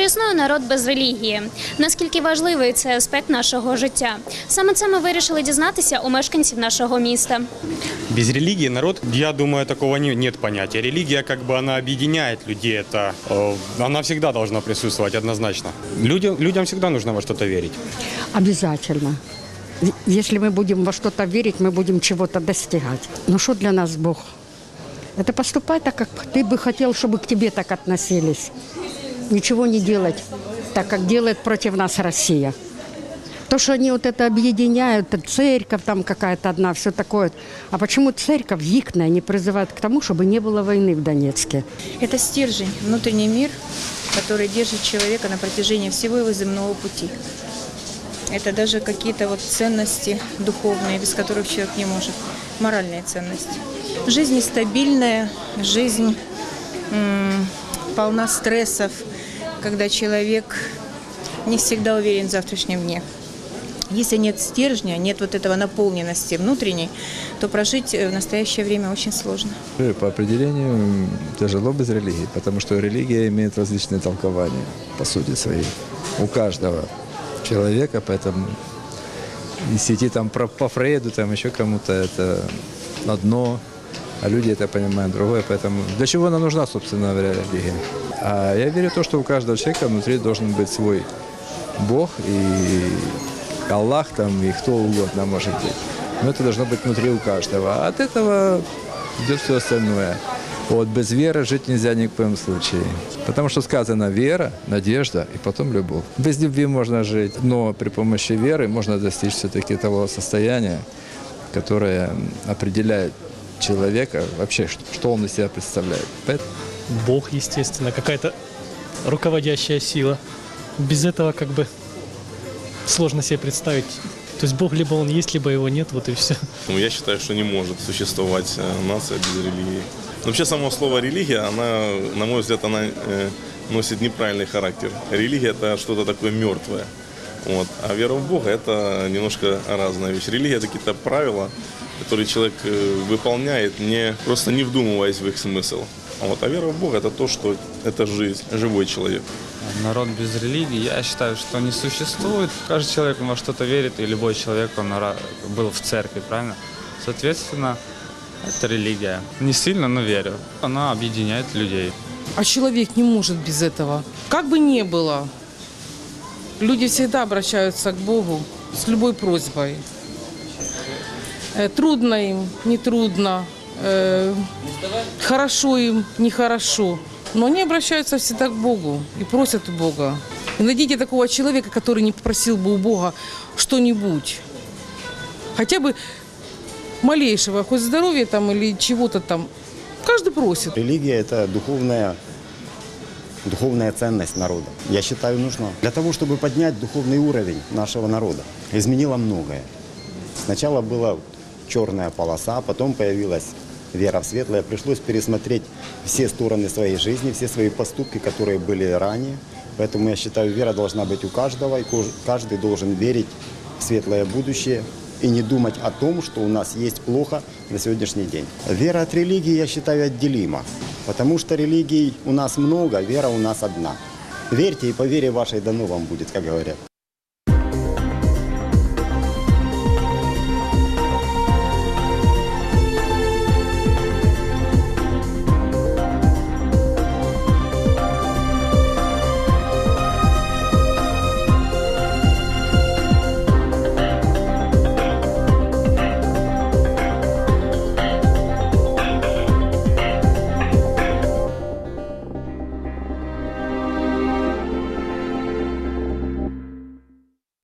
Чи існує народ без релігії? Наскільки важливий цей аспект нашого життя? Саме це ми вирішили дізнатися у мешканців нашого міста. Без религии народ, я думаю, такого не- нет понятия. Религия, как бы, она объединяет людей. Это, э, она всегда должна присутствовать однозначно. Людям, людям всегда нужно во что-то верить. Обязательно. И- Если мы будем во что-то верить, мы будем чего-то достигать. Но что для нас Бог? Это поступай так, как ты бы хотел, чтобы к тебе так относились. Ничего не делать, так как делает против нас Россия. То, что они вот это объединяют, церковь там какая-то одна, все такое. А почему церковь ихная не призывает к тому, чтобы не было войны в Донецке? Это стержень, внутренний мир, который держит человека на протяжении всего его земного пути. Это даже какие-то вот ценности духовные, без которых человек не может. Моральные ценности. Жизнь нестабильная, жизнь полна стрессов, когда человек не всегда уверен в завтрашнем дне. Если нет стержня, нет вот этого наполненности внутренней, то прожить э, в настоящее время очень сложно. Э, По определению тяжело без религии, потому что религия имеет различные толкования по сути своей. У каждого человека, поэтому если там про, по Фрейду, там еще кому-то это одно, а люди это понимают другое, поэтому для чего она нужна, собственно говоря, религия? А я верю в то, что у каждого человека внутри должен быть свой Бог и Аллах там, и кто угодно может быть. Но это должно быть внутри у каждого. А от этого идет все остальное. Вот без веры жить нельзя ни в коем случае. Потому что сказано вера, надежда и потом любовь. Без любви можно жить, но при помощи веры можно достичь все-таки того состояния, которое определяет человека вообще, что, что он из себя представляет. Поэтому Бог, естественно, какая-то руководящая сила. Без этого как бы сложно себе представить. То есть Бог либо он есть, либо его нет, вот и все. Ну, я считаю, что не может существовать э, нация без религии. Вообще само слово религия, она, на мой взгляд, она э, носит неправильный характер. Религия это что-то такое мертвое. Вот. А вера в Бога это немножко разная вещь. Религия это какие-то правила, которые человек э, выполняет, не, просто не вдумываясь в их смысл. Вот. А вера в Бога это то, что это жизнь, живой человек. Народ без религии, я считаю, что не существует. Каждый человек во что-то верит, и любой человек, он был в церкви, правильно? Соответственно, это религия. Не сильно, но верю. Она объединяет людей. А человек не может без этого. Как бы ни было, люди всегда обращаются к Богу с любой просьбой. Э, Трудно им, не трудно, э, хорошо им, нехорошо. Но они обращаются всегда к Богу и просят у Бога. И найдите такого человека, который не попросил бы у Бога что-нибудь. Хотя бы малейшего, хоть здоровья там или чего-то там. Каждый просит. Религия – это духовная, духовная ценность народа. Я считаю, нужна. Для того, чтобы поднять духовный уровень нашего народа, изменило многое. Сначала была черная полоса, потом появилась вера в светлое. Пришлось пересмотреть все стороны своей жизни, все свои поступки, которые были ранее. Поэтому я считаю, вера должна быть у каждого, и каждый должен верить в светлое будущее и не думать о том, что у нас есть плохо на сегодняшний день. Вера от религии, я считаю, отделима, потому что религий у нас много, вера у нас одна. Верьте, и по вере вашей дано вам будет, как говорят.